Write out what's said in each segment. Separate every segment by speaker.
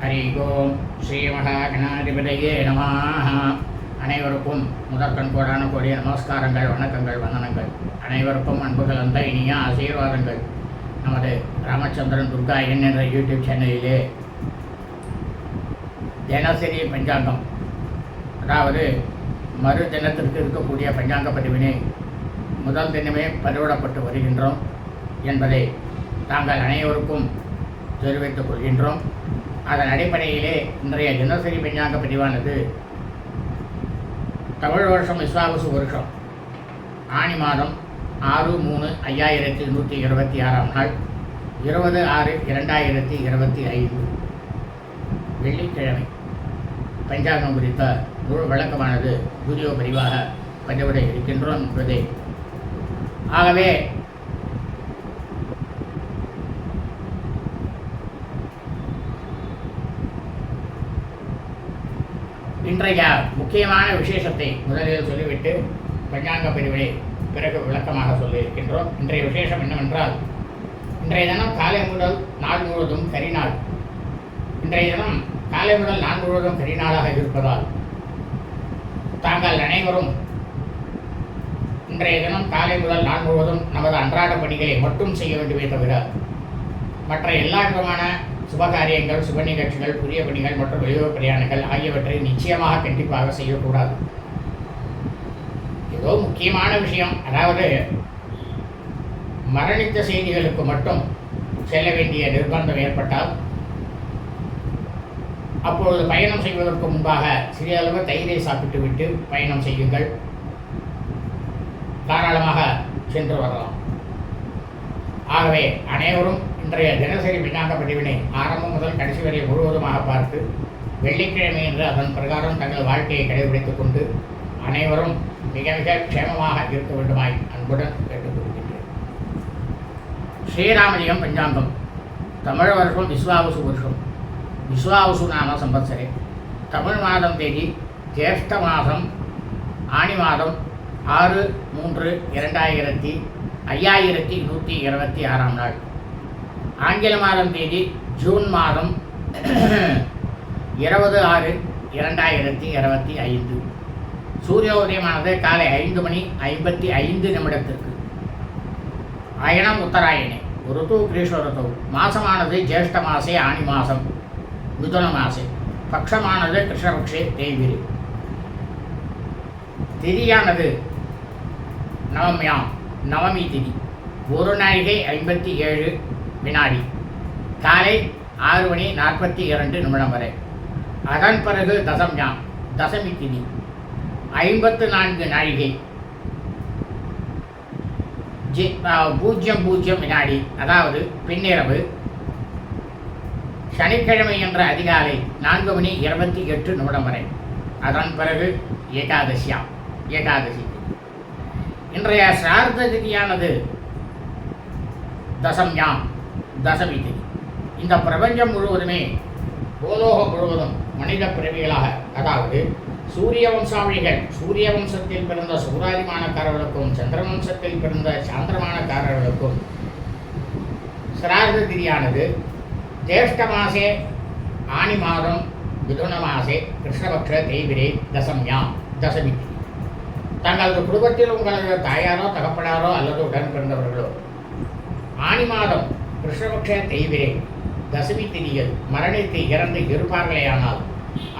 Speaker 1: ஹரி ஓம் ஸ்ரீ மகாகணாதிபதியே நம அனைவருக்கும் முதற்கண் கோடான கோடிய நமஸ்காரங்கள் வணக்கங்கள் வந்தனங்கள். அனைவருக்கும் அன்புகள் கலந்த இனிய ஆசீர்வாதங்கள். நமது ராமச்சந்திரன் துர்கா என் என்ற யூடியூப் சேனலிலே தினசரி பஞ்சாங்கம். அதாவது மறு தினத்திற்கு இருக்கக்கூடிய பஞ்சாங்க பதிவினை முதல் தினமே பதிவிடப்பட்டு வருகின்றோம் என்பதை தாங்கள் அனைவருக்கும் தெரிவித்துக் கொள்கின்றோம். அதன் அடிப்படையிலே இன்றைய தினசரி பஞ்சாங்க பதிவானது தமிழ் வருஷம் விஸ்வாவசு வருஷம். ஆணி மாதம் ஆறு மூணு ஐயாயிரத்தி நூற்றி இருபத்தி ஆறாம் நாள். இருபது ஆறு இரண்டாயிரத்தி இருபத்தி ஐந்து. வெள்ளிக்கிழமை. பஞ்சாங்கம் குறித்த முழு விளக்கமானது வீடியோ பதிவாக பதிவிட இருக்கின்றோம் என்பதை. ஆகவே இன்றைய முக்கியமான விசேஷத்தை முதலில் சொல்லிவிட்டு பஞ்சாங்க பிரிவினை பிறகு விளக்கமாக சொல்லியிருக்கின்றோம். இன்றைய விசேஷம் என்னவென்றால் இன்றைய தினம் காலை முதல் நாள் முழுவதும் கரிநாள் இன்றைய தினம் காலை முதல் நாள் முழுவதும் கரிநாளாக இருப்பதால் தாங்கள் அனைவரும் இன்றைய தினம் காலை முதல் நாள் முழுவதும் நமது அன்றாட பணிகளை மட்டும் செய்ய வேண்டுமே தவிர மற்ற எல்லா விதமான சுபகாரியங்கள் சுப நிகழ்ச்சிகள் புதிய பணிகள் மற்றும் வெளியூர் பிரயாணங்கள் ஆகியவற்றை நிச்சயமாக கண்டிப்பாக செய்யக்கூடாது. ஏதோ முக்கியமான விஷயம். அதாவது மரணித்த செய்திகளுக்கு மட்டும் செல்ல வேண்டிய நிர்பந்தம் ஏற்பட்டால் அப்பொழுது பயணம் செய்வதற்கு முன்பாக சிறிய அளவு தயிரை சாப்பிட்டு விட்டு பயணம் செய்யுங்கள். தாராளமாக சென்று வரலாம். ஆகவே அனைவரும் இன்றைய தினசரி மின்னாந்த பதிவினை ஆரம்பம் முதல் கடைசி வரை முழுவதுமாக பார்த்து வெள்ளிக்கிழமை என்று அதன் பிரகாரம் தங்கள் வாழ்க்கையை கடைபிடித்துக் கொண்டு அனைவரும் மிக மிக க்ஷேமமாக இருக்க வேண்டுமாய் அன்புடன் கேட்டுக்கொள்கின்றேன். ஸ்ரீராமலிங்கம் பஞ்சாங்கம் தமிழ் வருஷம் விஸ்வாவசு வருஷம். விஸ்வாவசு நாம சம்பத்சரே. தமிழ் மாதம் தேதி ஜேஷ்ட மாதம் ஆணி மாதம் ஆறு மூன்று இரண்டாயிரத்தி ஐயாயிரத்தி நூற்றி இருபத்தி ஆறாம் நாள். ஆங்கில மாதம் தேதி ஜூன் மாதம் இருபது ஆறு இரண்டாயிரத்தி இருபத்தி ஐந்து. சூரிய உதயமானது காலை ஐந்து மணி ஐம்பத்தி ஐந்து நிமிடத்திற்கு. அயனம் உத்தராயணே ருத்து கிரீஷ்ம ருத்து மாசமானது ஜேஷ்ட மாசே ஆணி மாசம் மிதுன மாசே. பக்ஷமானது கிருஷ்ணபக்ஷே தேய்விரி திதியானது நவமியாம் நவமி திதி. ஒரு நாழிகை ஐம்பத்தி ஏழு வினாடி காலை ஆறு மணி நாற்பத்தி இரண்டு நிமிடம் வரை. அதன் பிறகு தசம்யாம் தசமி திதி. ஐம்பத்து நான்கு நாழிகை. ஜி பூஜ்ஜியம் பூஜ்ஜியம் வினாடி அதாவது பின்னிரவு. சனிக்கிழமை என்ற அதிகாலை நான்கு மணி இருபத்தி எட்டு நிமிடம் வரை. அதன் பிறகு ஏகாதசியாம் ஏகாதசி இன்றைய சார்த திதியானது தசம்யாம். தசமி திதி இந்த பிரபஞ்சம் முழுவதுமே பூலோகம் முழுவதும் மனித பிறவிகளாக அதாவது சூரிய வம்சாவளிகள் சூரிய வம்சத்தில் பிறந்த சூராதிமானக்காரர்களுக்கும் சந்திர வம்சத்தில் பிறந்த சாந்திரமானக்காரர்களுக்கும் சிரார்த்த திதியானது ஜேஷ்ட மாசே ஆணி மாதம் மிதுன மாசே கிருஷ்ணபக்ஷ தெய்விரே தசம்யாம் தசமி தங்களது குடும்பத்தில் உங்களது தாயாரோ தகப்பனாரோ அல்லது உடன் பிறந்தவர்களோ ஆணி மாதம் கிருஷ்ணபக்ஷ தெய்விரே தசமி திதியில் மரணித்து இறந்து இருப்பார்களேயானால்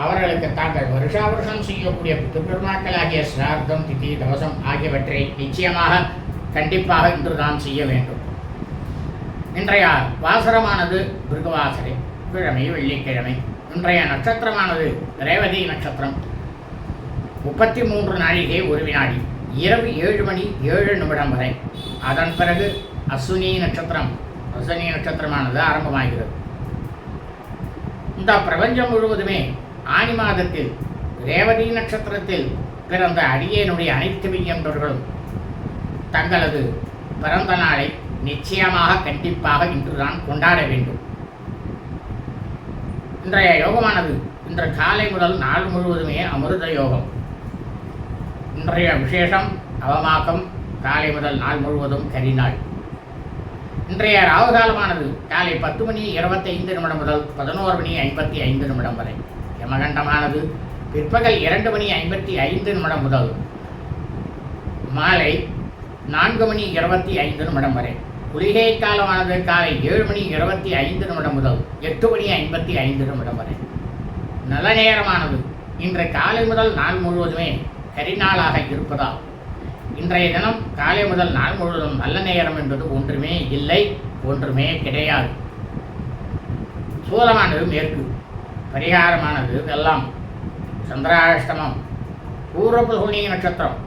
Speaker 1: அவர்களுக்கு தாங்கள் வருஷா வருஷம் செய்யக்கூடிய பித்ருபெருமாக்களாகிய சிரார்த்தம் திதி தவசம் ஆகியவற்றை நிச்சயமாக கண்டிப்பாக இன்று தான் செய்ய வேண்டும். இன்றைய வாசரமானது பிருகவாசரை கிழமை வெள்ளிக்கிழமை. இன்றைய நட்சத்திரமானது ரேவதி நட்சத்திரம். முப்பத்தி மூன்று நாழிகை ஒரு வினாடி இரவு ஏழு மணி ஏழு நிமிடம் வரை. அதன் பிறகு அஸ்வினி நட்சத்திரம். சனி நட்சத்திரமானது ஆரம்பமாகிறது. இந்த பிரபஞ்சம் முழுவதுமே ஆனி மாதத்தில் ரேவதி நட்சத்திரத்தில் பிறந்த அடியேனுடைய அனைத்து மெய்யன்பர்களும் தங்களது பிறந்த நாளை நிச்சயமாக கண்டிப்பாக இன்றுதான் கொண்டாட வேண்டும். இன்றைய யோகமானது இன்று காலை முதல் நாள் முழுவதுமே அமிர்த யோகம். இன்றைய விசேஷம் அவமாக்கம் காலை முதல் நாள் முழுவதும் கரிநாள். இன்றைய ராகு காலமானது காலை பத்து மணி இருபத்தைந்து நிமிடம் முதல் பதினோரு மணி ஐம்பத்தி ஐந்து நிமிடம் வரை. யமகண்டமானது பிற்பகல் இரண்டு மணி ஐம்பத்தி ஐந்து நிமிடம் முதல் மாலை நான்கு மணி இருபத்தி ஐந்து நிமிடம் வரை. குளிகை காலமானது காலை ஏழு மணி இருபத்தி ஐந்து நிமிடம் முதல் எட்டு மணி ஐம்பத்தி ஐந்து நிமிடம் வரை. நல்ல நேரமானது இன்று காலை முதல் நாள் முழுவதுமே கரிநாளாக இருப்பதால் இன்றைய தினம் காலை முதல் நாள் முழுவதும் நல்ல நேரம் என்பது ஒன்றுமே இல்லை ஒன்றுமே கிடையாது. சூலமானது மேற்கு பரிகாரமானது வெள்ளம் சந்திராஷ்டமம் பூர்வபுல்குனி நட்சத்திரம்.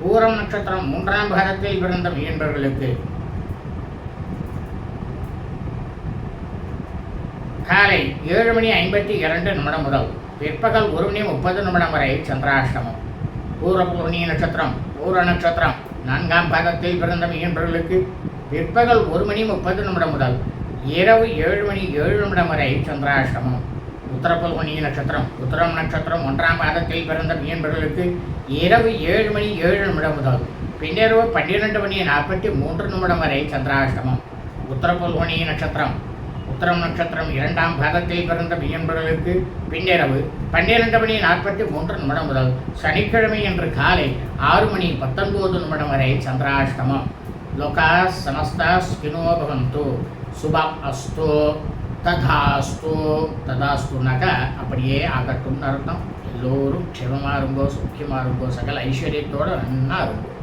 Speaker 1: பூரம் நட்சத்திரம் மூன்றாம் பாகத்தில் பிறந்த மீன்பர்களுக்கு காலை ஏழு மணி ஐம்பத்தி இரண்டு நிமிடம் முதல் பிற்பகல் ஒரு மணி முப்பது நிமிடம் வரை சந்திராஷ்டமம். பூரபூர்ணி நட்சத்திரம் பூர நட்சத்திரம். நான்காம் பாகத்தில் பிறந்த மீன்பர்களுக்கு பிற்பகல் ஒரு மணி முப்பது நிமிடம் முதல் இரவு ஏழு மணி ஏழு நிமிடம் வரை சந்திராஷ்டமம். உத்தரபல்குனி நட்சத்திரம். உத்தரம் நட்சத்திரம் ஒன்றாம் பாதத்தில் பிறந்த மீன்பர்களுக்கு இரவு ஏழு மணி ஏழு நிமிடம் முதல் பின்னிரவு பன்னிரெண்டு மணி நாற்பத்தி மூன்று நிமிடம் வரை சந்திராஷ்டமம். உத்தரபல்குனி நட்சத்திரம். உத்தரம் நட்சத்திரம் இரண்டாம் பாதத்தில் பிறந்த மீன்பர்களுக்கு பின்னிரவு பன்னிரண்டு மணி நாற்பத்தி மூன்று நிமிடம் முதல் சனிக்கிழமை என்று காலை ஆறு மணி பத்தொன்பது நிமிடம் வரை சந்திராஷ்டமம். லோகா சமஸ்தா ஸ்கினோ பவந்து. சுபம் அஸ்தோ. ததாஸ்து. ததாஸ்துனாக்க அப்படியே ஆகட்டும்னு அர்த்தம். எல்லோரும் க்ஷமமாக இருங்கோ சுக்கியமாக இருங்கோ சகல ஐஸ்வர்யத்தோடு நன்னா இருங்கோ.